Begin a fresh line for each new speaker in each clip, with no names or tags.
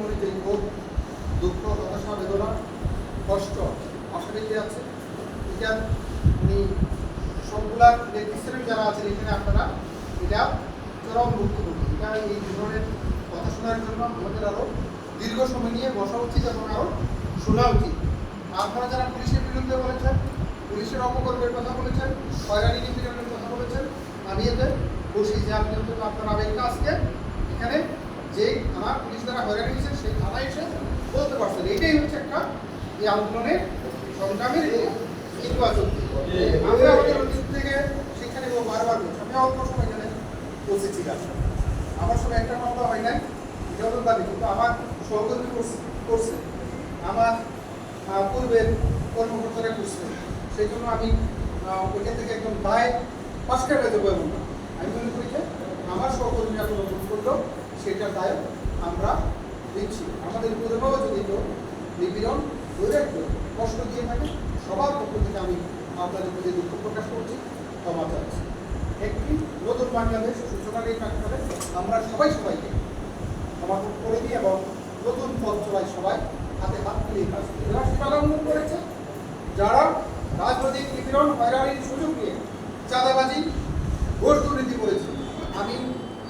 মনে যে ক্ষোভ দুঃখ, হতাশা, বেদনা, কষ্ট অশান্তি আছে এটা উনি সবগুলার নেতৃত্বে যারা আছেন এখানে আপনারা, এটা চরম ভুক্তভোগী এটা এই ধরনের কথা শোনার জন্য আমাদের আরও দীর্ঘ সময় নিয়ে বসা উচিত এবং আরও শোনা উচিত। আপনারা যারা পুলিশের বিরুদ্ধে বলেছেন, পুলিশের অপকর্মের কথা বলেছেন, হয়রানি নিপীড়নের কথা বলেছেন, আমি এতে খুশি যে আপনি আপনার আবেগটা আজকে এখানে যে আমার পুলিশ দ্বারা হয়রানি হয়েছে সেই থানায় এসে বলতে পারছেন এটাই হচ্ছে একটা এই আন্দোলনের সংগ্রামের দিক। আমরা আমাদের অতীত থেকে সেখানে বারবার বলছি আমি অল্প সময় এখানে বসেছিলাম আমার সময় একটা মামলা হয় নাই এটা হলো দাবি কিন্তু আমার সহকর্মী করছে- আমার পূর্বের কর্মকর্তারা করছে সেই জন্য আমি ওইখান থেকে একদম পাশকে হয়ে যাব এমন না। আমি মনে করি যে আমার সহকর্মীরা কোনো করল সেটার দায় আমরা দিচ্ছি। আমাদের পূর্বেও যদি কেউ নিপীড়ন দৈরাগ্য কষ্ট দিয়ে থাকে, সবার পক্ষ থেকে আমি আপনাদের প্রতি দুঃখ প্রকাশ করছি, ক্ষমা চাচ্ছি। একটি নতুন বাংলাদেশ সূচনার এই প্রেক্ষাপটে আমরা সবাই সবাইকে ক্ষমা করে দিই এবং নতুন পথ চলায় সবাই হাতে হাত মিলিয়ে কাজ করি করেছে। যারা রাজনৈতিক নিপীড়ন, হয়রানির সুযোগ নিয়ে চাঁদাবাজি ভোট দুর্নীতি করেছে। আমি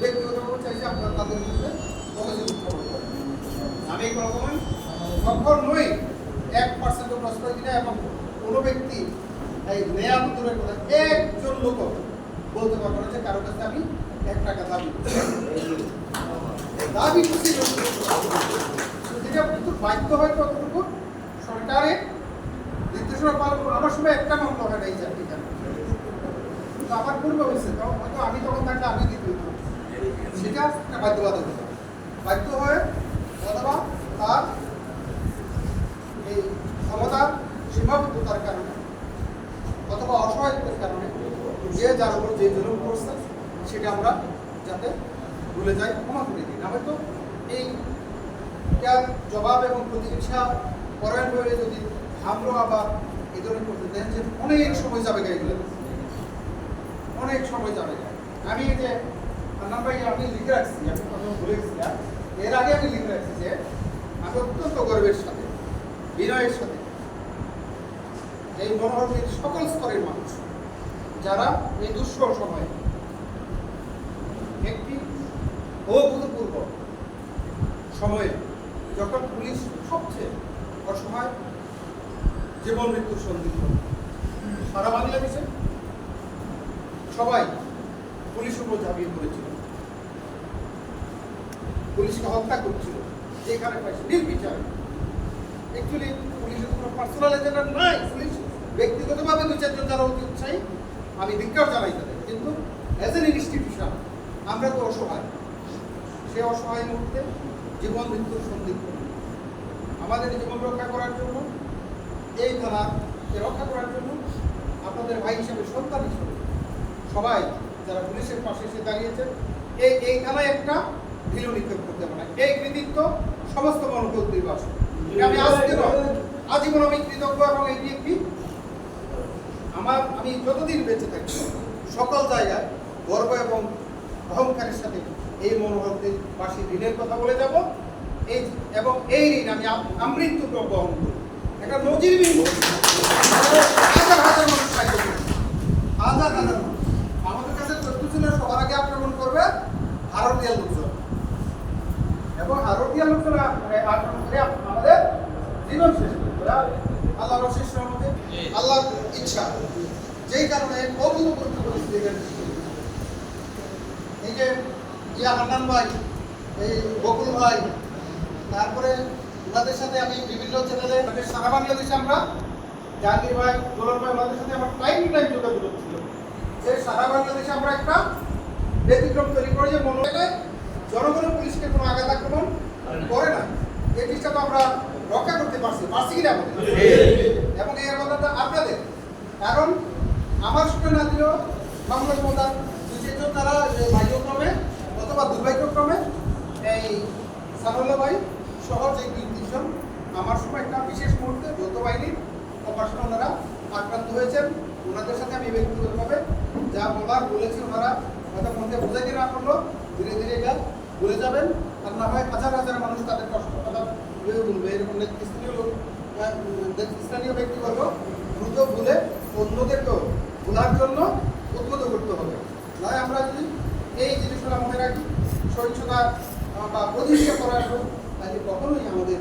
ব্যক্তিগতভাবে তাদের করেন আমি এক পার্সেন্ট প্রশ্রয় এবং কোনো ব্যক্তি এই নেয়া কথা একজন লোক বলতে পারব না যে কারও কাছে আমি এক টাকা দাবি। দাবি যেটা কিন্তু বাধ্য হয় কতটুকু সরকারের নির্দেশনা পালন করে। আমার সময় একটা মামলা হয় না এই চাকরি আমার পূর্বে হয়েছে তখন হয়তো আমি তখন থাকলে আমি দিতে সেটা একটা বাধ্যবাধকতা। বাধ্য হয়ে অথবা তার এই ক্ষমতার সীমাবদ্ধতার কারণে অথবা অসহায়তার কারণে যে যার উপর যে জুলুম করছে, সেটা আমরা যাতে ভুলে যাই ক্ষমা করে দিই। না হয়তো এই জবাব এবং প্রতিহিংসা পরায়ণ হয়ে যদি আমরা আবার এই ধরনের করতে দেন যে অনেক সময় যাবে এগুলো অনেক সময় যাবে। আমি এই যে নাম ভাই আমি লিখে রাখছি, আমি কথা বলে গেছিলাম। এর আগে আমি লিখে রাখছি যে আমি অত্যন্ত গর্বের সাথে, বিনয়ের সাথে। এই মনোহরীর সকল স্তরের মানুষ, যারা এই দুঃসহ সময়ে একটি অভূতপূর্ব সময়ে যখন পুলিশ সবচেয়ে অসহায় জীবন মৃত্যুর সন্দিগ্ধ সারা বাংলাদেশে সবাই পুলিশের উপর ঝাঁপিয়ে পড়েছিল। পুলিশকে হত্যা করছিল। যেখানে পাইছে নির্বিচারে। অ্যাকচুয়ালি পুলিশের কোনো পার্সোনাল এজেন্ডা নাই। পুলিশ ব্যক্তিগতভাবে দু চারজন যারা অতি উৎসাহী আমি ধিক্কার জানাই তাদের। কিন্তু অ্যাজ এন ইনস্টিটিউশন আমরা তো অসহায়। সে অসহায় মুহূর্তে জীবন মৃত্যুর সন্দিগ্ধ আমাদের জীবন রক্ষা করার জন্য, এই থানাকে রক্ষা করার জন্য আপনাদের ভাই হিসেবে, সন্তান হিসেবে সবাই যারা পুলিশের পাশে এসে দাঁড়িয়েছে এই এই থানায় একটা ভিলো নিক্ষেপ করতে পারে এই কৃতিত্ব সমস্ত মনোযোগ নির্বাচন আমি আজকে আজীবন আমি কৃতজ্ঞ এবং এটি একটি আমার আমি যতদিন বেঁচে থাকি সকল জায়গায় গর্ব এবং অহংকারের সাথে এই মনোভাবদের পাশে ঋণের কথা বলে যাব। এই এবং এই ঋণ আমি আমৃত্যু বহন করি একটা নজিরবিহীন হাজার হাজার মানুষ। হাজার হাজার মানুষ। আমাদের কাছে তথ্য ছিল সবার আগে আক্রমণ করবে। ভারতীয় এবং লোকজন মানে আমাদের জীবন শেষ করবে আল্লাহ রশিস রহমতে আল্লাহর ইচ্ছা যেই কারণে অভূতপূর্ব পরিস্থিতি হয়েছে। এই যে ইয়া হান্নান ভাই এই বকুল ভাই তারপরে ওনাদের সাথে আমি বিভিন্ন চ্যানেলে মানে সারা বাংলাদেশে আমরা জাহাঙ্গীর ভাই গোলাম ভাই ওনাদের সাথে আমার টাইম টাইম যোগাযোগ ছিল যে সারা বাংলাদেশে আমরা একটা ব্যতিক্রম তৈরি করে যে মনে জনগণের পুলিশকে কোনো আঘাত আক্রমণ করে না। এই জিনিসটা তো আমরা রক্ষা করতে পারছি পারছি কিনা এবং এই আলাদাটা আপনাদের। কারণ আমার সঙ্গে না দিলেও বাংলার প্রধান দুই তারা ভাগ্যক্রমে অথবা দুর্ভাগ্যক্রমে এই সানুল্লাহ ভাই সহ যে তিনজন, আমার সময় একটা বিশেষ মুহূর্তে যৌথ বাহিনীর অপারেশন ওনারা আক্রান্ত হয়েছেন। ওনাদের সাথে আমি ব্যক্তিগতভাবে যা বলার বলেছি, ওনারা হয়তো মধ্যে বোঝাইতে না করল ধীরে ধীরে এটা ভুলে যাবেন আর না হয় হাজার হাজার মানুষ তাদের কষ্ট স্থানীয় লোক আহ, উম, স্থানীয় ব্যক্তিবর্গ দ্রুত ভুলে অন্যদেরকেও ভুলার জন্য উদ্বুদ্ধ করতে হবে। নয় আমরা যদি এই জিনিসগুলো মনে রাখি সহিংসতা বা প্রতিষ্ঠা করার তাহলে কখনোই আমাদের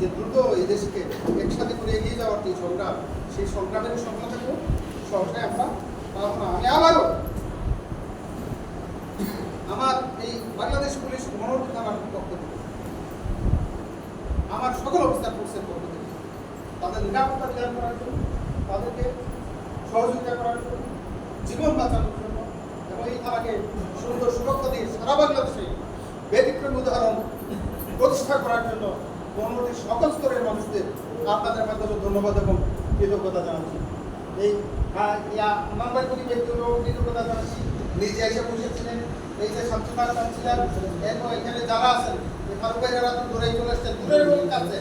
যে দ্রুত এই দেশকে একসাথে করে এগিয়ে যাওয়ার যে সংগ্রাম সেই সংগ্রামের সফল থাকব। সহসায় আমরা পাবো না। আমি আবারও আমার বাংলাদেশ পুলিশ মনোরোধ থানার পক্ষ থেকে আমার সকল অফিসার ফোর্সের পক্ষ থেকে তাদের নিরাপত্তা বিধান করার জন্য তাদেরকে সহযোগিতা করার জন্য জীবন বাঁচানোর জন্য এবং এই থানাকে সুন্দর সুরক্ষা দিয়ে সারা বাংলাদেশে ব্যতিক্রম উদাহরণ প্রতিষ্ঠা করার জন্য মনোনীত সকল স্তরের মানুষদের আপনাদের মাধ্যমে ধন্যবাদ এবং কৃতজ্ঞতা জানাচ্ছি। এই আহ, নাম্বার কোটি ব্যক্তিগুলো কৃতজ্ঞতা জানাচ্ছি। নিজে এসে বসেছিলেন। এই যে শামসুল্লাহ খান এরপর এখানে যারা আছেন ফারুক ভাইয়েরা তো দূরে চলে আসছেন দূরের লোক কাছে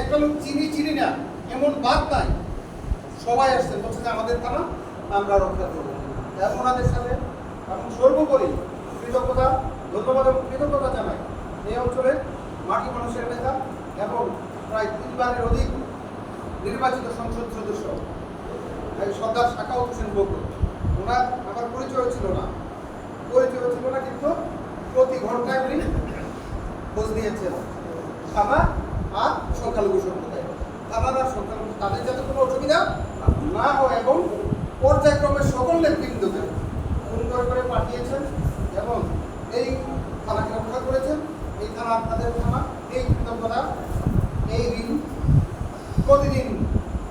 একটা লোক চিনি চিনি না, এমন বাদ নাই। সবাই আসছেন বলছে যে আমাদের থানা আমরা রক্ষা করব। ওনাদের সাথে এবং সর্বোপরি কৃতজ্ঞতা, ধন্যবাদ এবং কৃতজ্ঞতা জানাই। এই অঞ্চলের মাটি মানুষের নেতা এবং প্রায় তিনবারের অধিক নির্বাচিত সংসদ সদস্য সর্দার শাখা হোসেন বকুল। ওনার আমার পরিচয় ছিল না। পরিচয় ছিল না, কিন্তু প্রতি ঘন্টায় উনি খোঁজ নিয়েছেন। থানা আর সংখ্যালঘু সম্প্রদায়। থানার আর সংখ্যালঘু, তাদের যাতে কোনো অসুবিধা না হয় এবং পর্যায়ক্রমে সকল নেতৃবৃন্দকে ফোন করে পাঠিয়েছেন এবং এই থানাকে রক্ষা করেছেন। এই থানা আপনাদের থানা, এই কৃতজ্ঞতা, এই ঋণ, প্রতিদিন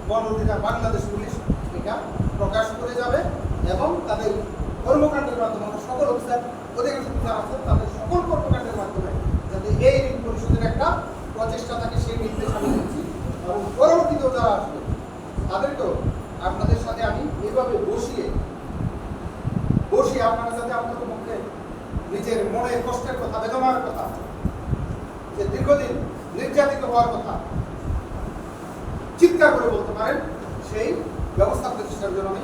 বনধিকার বাংলাদেশ পুলিশ, এটা প্রকাশ করে যাবে এবং তাদের কর্মকাণ্ডের মাধ্যমে সকল অফিসার, অধিকাংশ যারা আছেন তাদের সকল কর্মকাণ্ডের মাধ্যমে যাতে এই ঋণ পরিশোধের একটা প্রচেষ্টা থাকে, সেই নির্দেশ আমি দিচ্ছি। এবং পরবর্তীতেও যারা আসবে, তাদেরকেও আপনাদের সাথে আমি এভাবে বসিয়ে বসিয়ে আপনারা যাতে আপনাদের মুখে নিজের মনের কষ্টের কথা, বেদনার কথা, যে দীর্ঘদিন নির্যাতিত হওয়ার কথা চিৎকার করে বলতে পারেন, সেই ব্যবস্থা প্রতিষ্ঠার জন্য আমি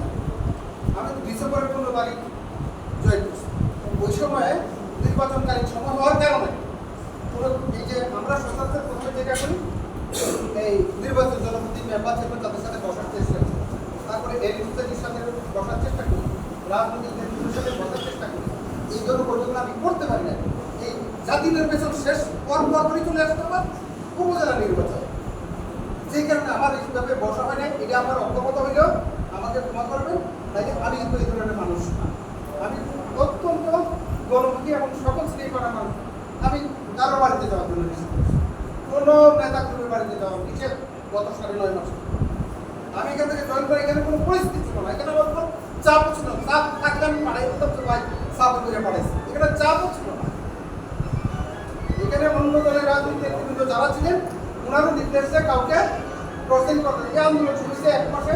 ডিসেম্বরের পনেরো তারিখ জয়েন করছি। ওই সময়ে নির্বাচনকালীন সময় হওয়ার কারণে এই যে আমরা সচরাচর প্রথমে যেটা করি, এই নির্বাচন জনপ্রতি মেম্বার চেম্বার তাদের সাথে বসার চেষ্টা করি। তারপরে এডিটরের সাথে বসার চেষ্টা করি। রাজনৈতিক নেতৃত্বের সাথে বসার চেষ্টা করি। এই জন্য পর্যন্ত আমি করতে পারি না। এই জাতি নির্বাচন শেষ পর পর করে চলে আসতে আমার উপজেলা নির্বাচন। যে কারণে আমার এইভাবে বসা হয় না এটা আমার অজ্ঞতা হইলেও আমাকে ক্ষমা করবেন। তাই আমি কিন্তু এই ধরনের মানুষ না। আমি অত্যন্ত গণমুখী এবং সকল শ্রেণি করা মানুষ। আমি কারও বাড়িতে যাওয়ার জন্য নিষেধ করছি। কোনো নেতা কর্মীর বাড়িতে যাওয়া নিষেধ, গত সাড়ে নয় মাস আমি এখান থেকে জয়েন করি এখানে কোনো পরিস্থিতি ছিল না। এখানে আমার কোনো চাপ ছিল চাপ থাকলে আমি পাঠাই দিতাম ভাই চাপ করে পাঠাইছি এখানে চাপও ছিল না। এখানে অন্য দলের রাজনীতি নেতৃবৃন্দ যারা ছিলেন, ওনারও নির্দেশে কাউকে ক্রসিং করতে এই আন্দোলন শুরু এক মাসে।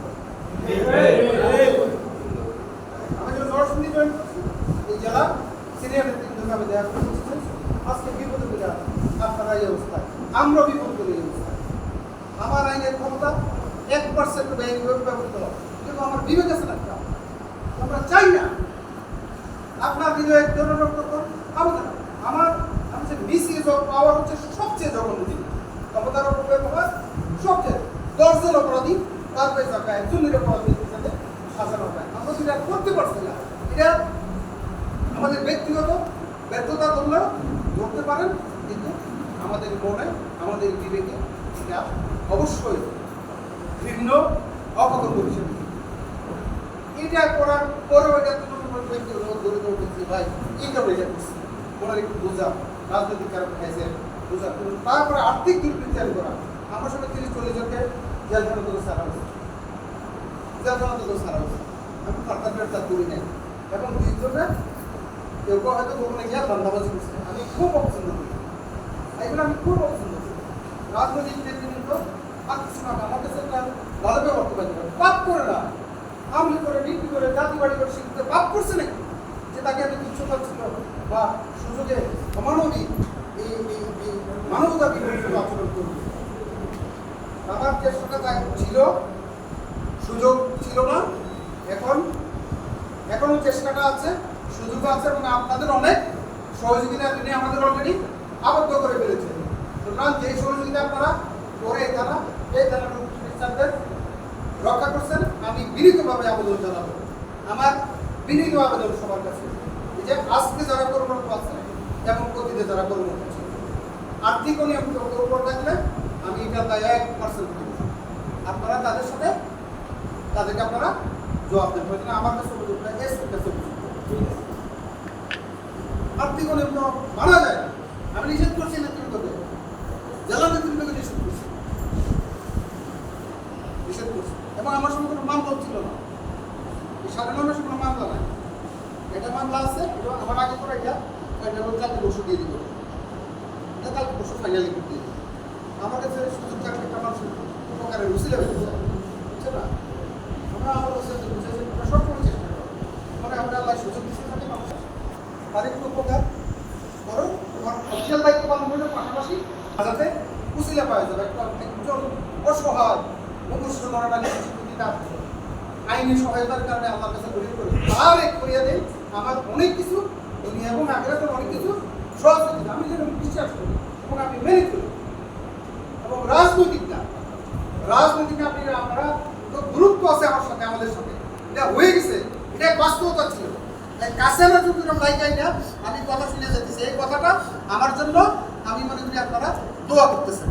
আমি যে নরসিংদী জয়েন করছি এই জেলা সিনিয়র নেতৃত্বকে আমি দেখা করে বলছি যে, আজকে বিপদে পড়ে আপনারা এই অবস্থায় আমরা বিপদ করে অবস্থায় আমার আইনের ক্ষমতা এক পার্সেন্ট ব্যয় ব্যবহৃত কিন্তু আমার বিবেক আছে আমরা চাই না আপনার হৃদয়ের জন্য আমাদের আমার আমি যে মিসইউজ অফ পাওয়ার হচ্ছে সবচেয়ে জঘন্য জিনিস ক্ষমতার অপব্যবহার সবচেয়ে দশজন অপরাধী তার পয়সা পায় একজনের অপরাধীর সাথে সাজানো হয় আমরা সেটা করতে পারছি না। এটা আমাদের ব্যক্তিগত ব্যর্থতা ধরলেও ধরতে পারেন, কিন্তু আমাদের মনে, আমাদের বিবেকে এটা অবশ্যই ভিন্ন অপকর্ম হিসেবে। এটা করার পরেও এটা কোনো ব্যক্তি হলো দরিদ্র ব্যক্তি ভাই ইনকাম এটা করছে ওনার একটু বোঝা, রাজনৈতিক কারণ খাইছে বোঝা। তারপরে আর্থিক দুর্বৃত্তায়ন করা। আমার সঙ্গে তিরিশ চল্লিশ জনকে জেলখানা থেকে সারা হয়েছে। জেলখানা থেকে সারা হয়েছে। আমি ফার্দার গ্রেফতার করি দুইজনে কেউ কেউ হয়তো গোপনে গিয়ে ধান্দাবাজি আমি খুব অপছন্দ করি। এগুলো আমি খুব অপছন্দ করি। রাজনৈতিক নেতৃবৃন্দ না, আমার কাছে একটা ভালো ব্যবহার পাপ করে না। আমলি করে বিক্রি করে, জাতি করে শিখতে পাপ করছে নাকি? যে তাকে আমি তুচ্ছ পাচ্ছিল বা সুযোগে অমানবিক এই মানবতা বিরোধী আচরণ করবে। আমার চেষ্টাটা ছিল, সুযোগ ছিল না, এখন এখনও চেষ্টাটা আছে, সুযোগ আছে এবং আপনাদের অনেক সহযোগিতা তিনি আমাদের অলরেডি আবদ্ধ করে ফেলেছে। সুতরাং যে সহযোগিতা আপনারা করে থানা এই থানার খ্রিস্টানদের রক্ষা করছেন, আমি বিনীতভাবে আবেদন জানাব। আমার বিনীত আবেদন সবার কাছে যে আজকে যারা কর্মরত আছে এবং অতীতে যারা কর্মরত আছে আর্থিক অনিয়ম উপর থাকলে আমি এটা তাই এক পার্সেন্ট আপনারা তাদের সাথে তাদেরকে আপনারা জবাব দেন। হয়তো না আমার কাছে অভিযোগ নাই এসপির কাছে আর্থিক অনিয়ম মানা যায়। আমি নিষেধ করছি নেতৃত্বকে। জেলা নেতৃত্বকে নিষেধ করছি। নিষেধ করছি। এবং আমার সঙ্গে কোনো মামলা ছিল না। সাড়ে মাসে কোনো মামলা নাই। এটা মামলা আছে, এটা আমার আগে করে এটা। এটা হলো কালকে বসে দিয়ে দিব। কালকে বসে ফাইনালি করে আমার কাছে সুযোগ থাকলে একটা মানুষ উপকারের যায়। বুঝছে না? আমরা আমার কাছে বুঝেছি আমরা সব করে চেষ্টা করি মানে আমরা আল্লাহ সুযোগ দিতে থাকি মানুষ তার একটু উপকার করো তোমার অফিসিয়াল দায়িত্ব পালন করে পাশাপাশি যাতে কুশিলা পাওয়া যাবে একটা একজন অসহায় মুখস্থ না আইনি সহায়তার কারণে আমার কাছে গরিব করে তার এক করিয়া দেয় আমার অনেক কিছু, দুনিয়া এবং আগ্রাতের অনেক কিছু সহযোগিতা। আমি যেন বিশ্বাস করি এবং আমি মেনে চলি এবং রাজনৈতিক না রাজনৈতিক না আপনি আপনারা তো গুরুত্ব আছে আমার সাথে আমাদের সাথে এটা হয়ে গেছে এটা এক বাস্তবতা ছিল তাই কাছে না লাইকাই না, আমি কথা শুনে যেতেছি এই কথাটা আমার জন্য আমি মনে করি আপনারা দোয়া করতেছেন।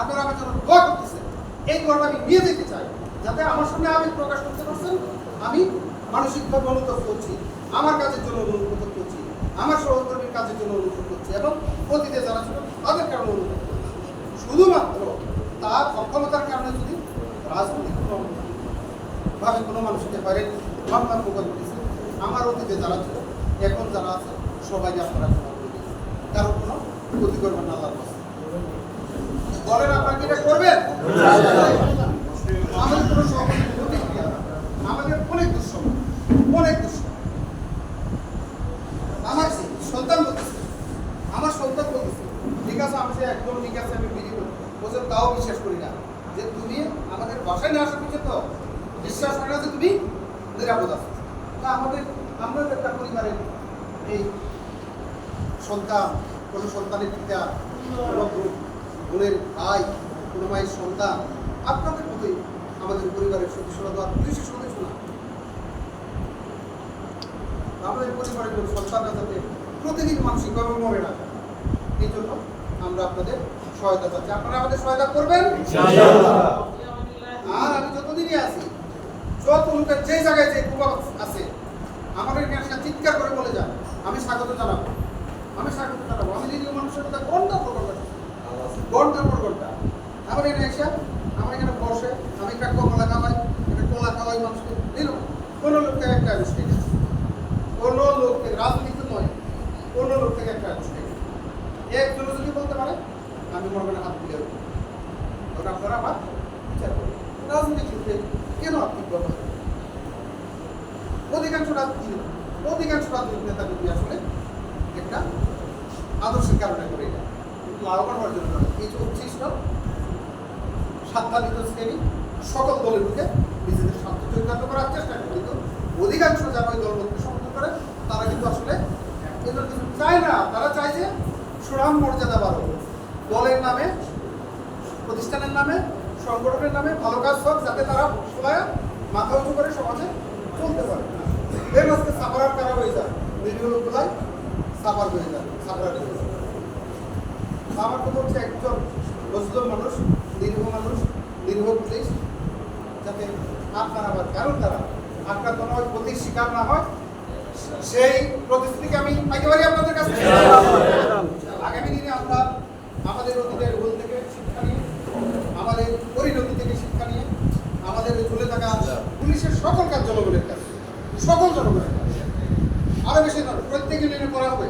আপনারা আমার জন্য দোয়া করতেছেন। এই দোয়াটা আমি নিয়ে যেতে চাই, যাতে আমার সামনে আবেগ প্রকাশ করতে পারছেন, আমি মানসিকভাবে অনুতপ্ত করছি আমার কাজের জন্য অনুতপ্ত করছি আমার সহকর্মীর কাজের জন্য অনুতপ্ত করছি এবং অতীতে যারা ছিল তাদের কারণে অনুতপ্ত করছি শুধুমাত্র তার অক্ষমতার কারণে যদি রাজনৈতিক ভাবে কোনো মানুষকে হয়রানি মামলার মোকাবিলা করেছে, আমার অতীতে যারা ছিল এখন যারা আছে, সবাই আপনারা ক্ষমা করে কারও কোনো ক্ষতি করবেন না করবেন? আমাদের কোনো আমাদের আমার সন্তান আমার সন্তান ঠিক আছে, আমি একদম ঠিক আছে, আমি তাও বিশ্বাস করি না। যে তুমি আমাদের বাসায় না আসা পর্যন্ত বিশ্বাস না যে তুমি নিরাপদ আছো। তা আমাদের আমরা তো একটা পরিবারের এই সন্তান কোনো সন্তানের পিতা কোনো বোনের ভাই কোনো মায়ের সন্তান আপনাদের মতোই আমাদের পরিবারের সদস্যরা আর পুলিশের সদস্য না। আমাদের পরিবারের কোনো সন্তানরা যাতে প্রতিদিন মানসিকভাবে মরে না। এই জন্য আমরা আপনাদের সহায়তা চাচ্ছি। আপনারা আমাদের সহায়তা করবেন? আর আমি যতদিনই আছি যত লোকের যে জায়গায় যে প্রভাব আছে আমাদের এখানে চিৎকার করে বলে যান। আমি স্বাগত জানাব। আমি স্বাগত জানাব। আমি যদি মানুষের কথা ঘণ্টা পর ঘণ্টা পর ঘণ্টা আমার এখানে এসে, আমার এখানে বসে, আমি একটা কমলা খাওয়াই একটা কলা খাওয়াই মানুষকে এরকম কোনো লোক থেকে একটা আগুষ থেকে কোনো লোক থেকে রাজনীতি নয় কোনো লোক থেকে একটা আগুষ থেকে একজন যদি বলতে পারে, আমি মনে করি হাত তুলে তখন আপনারা আমার বিচার করবেন রাজনীতি ক্ষেত্রে কেন আর্থিক ব্যবহার অধিকাংশ রাজনীতি অধিকাংশ রাজনৈতিক নেতা কিন্তু আসলে একটা আদর্শের কারণে করে এটা লাভবান হওয়ার জন্য এই যে উচ্ছিষ্ট স্বার্থান্বিত শ্রেণি, সকল দলের ঢুকে নিজেদের স্বার্থ চরিতার্থ করার চেষ্টা করে। কিন্তু অধিকাংশ যারা ওই দলকে সমর্থন করে, তারা কিন্তু আসলে এদের কিছু চায় না। তারা চায় যে সুনাম, মর্যাদা বাড়ো দলের নামে, প্রতিষ্ঠানের নামে, সংগঠনের নামে ভালো কাজ হোক, যাতে তারা সবাই মাথা উঁচু করে সমাজে চলতে পারে। কারা হয়ে যায় সাফার হয়ে যায় হয়ে যায় আমার হচ্ছে একজন মজলুম মানুষ নিরীহ মানুষ পুলিশ, যাতে আপনার আবার কারণ দ্বারা আপনার কোনো শিকার না হয়। সেই প্রতিশ্রুতিকে আমি পারি আপনাদের কাছে আগামী দিনে আমরা আমাদের অতীতের ভুল থেকে শিক্ষা নিয়ে, আমাদের পরিণতি থেকে শিক্ষা নিয়ে, আমাদের ঝুলে থাকা পুলিশের সকল কাজ জনগণের কাছে সকল জনগণের আরও বেশি নয় প্রত্যেক ইউনিয়নে করা হবে।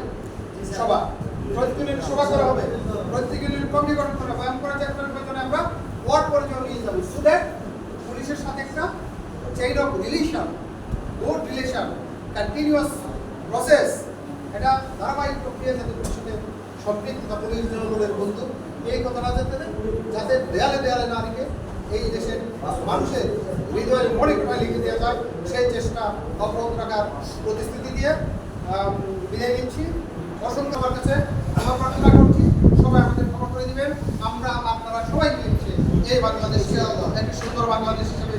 সভা। প্রত্যেক ইউনিয়নে সভা করা হবে। প্রত্যেক ইউনিয়নে কমিটি গঠন করা ব্যায়াম করা যায় প্রয়োজনে আমরা ওয়ার্ড পর্যন্ত নিয়ে যাব। সুদের পুলিশের সাথে একটা chain of relation good relation continuous process এটা ধারাবাহিক প্রক্রিয়া যাতে পুলিশের সম্পৃক্ত বা পুলিশ জনগণের বন্ধু। এই কথাটা যাতে যাতে দেয়ালে দেয়ালে না রেখে এই দেশের মানুষের হৃদয়ের মনে কোথায় লিখে দেওয়া যায় সেই চেষ্টা অব্যাহত রাখার প্রতিশ্রুতি দিয়ে বিদায় নিচ্ছি। অসংখ্য আমার কাছে আমার প্রার্থনা করছি, সবাই আমাদের ক্ষমা করে দিবেন। আমরা আপনারা সবাই মিলছি এই বাংলাদেশ একটি সুন্দর বাংলাদেশ হিসেবে